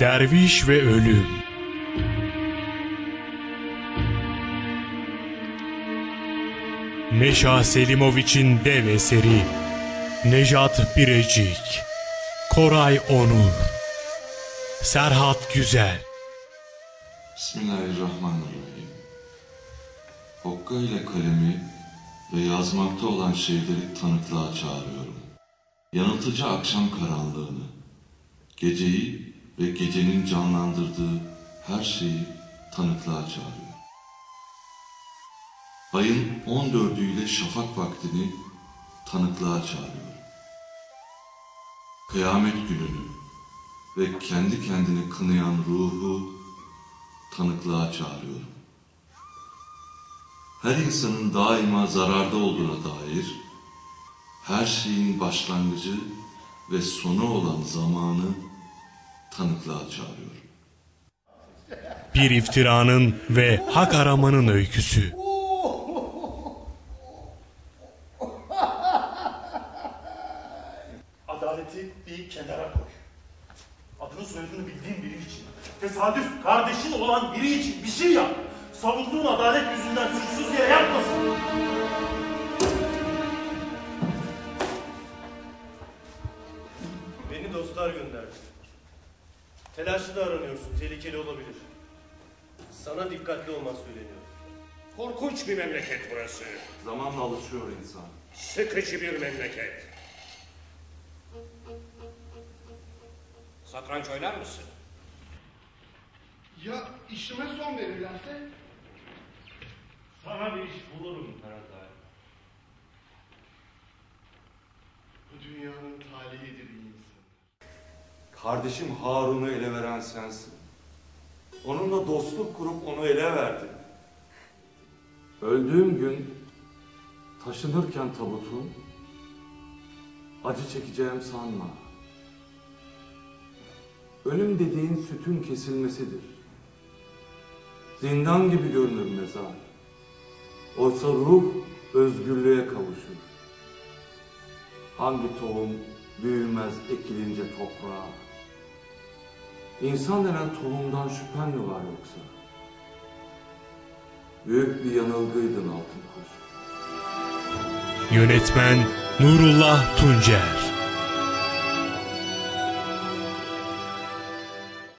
Derviş ve Ölüm Neşa Selimoviç'in dev eseri Nejat Birecik Koray Onur Serhat Güzel Bismillahirrahmanirrahim. Okka ile kalemi ve yazmakta olan şeyleri tanıklığa çağırıyorum. Yanıltıcı akşam karanlığını, geceyi ve gecenin canlandırdığı her şeyi tanıklığa çağırıyorum. Ayın 14'ü ile şafak vaktini tanıklığa çağırıyorum. Kıyamet gününü ve kendi kendini kınayan ruhu tanıklığa çağırıyorum. Her insanın daima zararda olduğuna dair, her şeyin başlangıcı ve sonu olan zamanı tanıklığa çağırıyorum. Bir iftiranın ve hak aramanın öyküsü Adaleti bir kenara koy. Adını soyadını bildiğin biri için, tesadüf kardeşin olan biri için bir şey yap. Savunduğun adalet yüzünden suçsuz yere yapmasın. Beni dostlar gönderdi. Telaşlı aranıyorsun, tehlikeli olabilir. Sana dikkatli olman söyleniyor. Korkunç bir memleket burası. Zamanla alışıyor insan. Sıkıcı bir memleket. Satranç oynar mısın? Ya işime son verirlerse? Sana bir iş bulurum Karatay. Kardeşim Harun'u ele veren sensin. Onunla dostluk kurup onu ele verdin. Öldüğüm gün taşınırken tabutum acı çekeceğim sanma. Ölüm dediğin sütün kesilmesidir. Zindan gibi görünür mezar. Oysa ruh özgürlüğe kavuşur. Hangi tohum büyümez ekilince toprağa? İnsan denen tohumdan şüphen mi var yoksa? Büyük bir yanılgıydın altın kuş. Yönetmen Nurullah Tuncer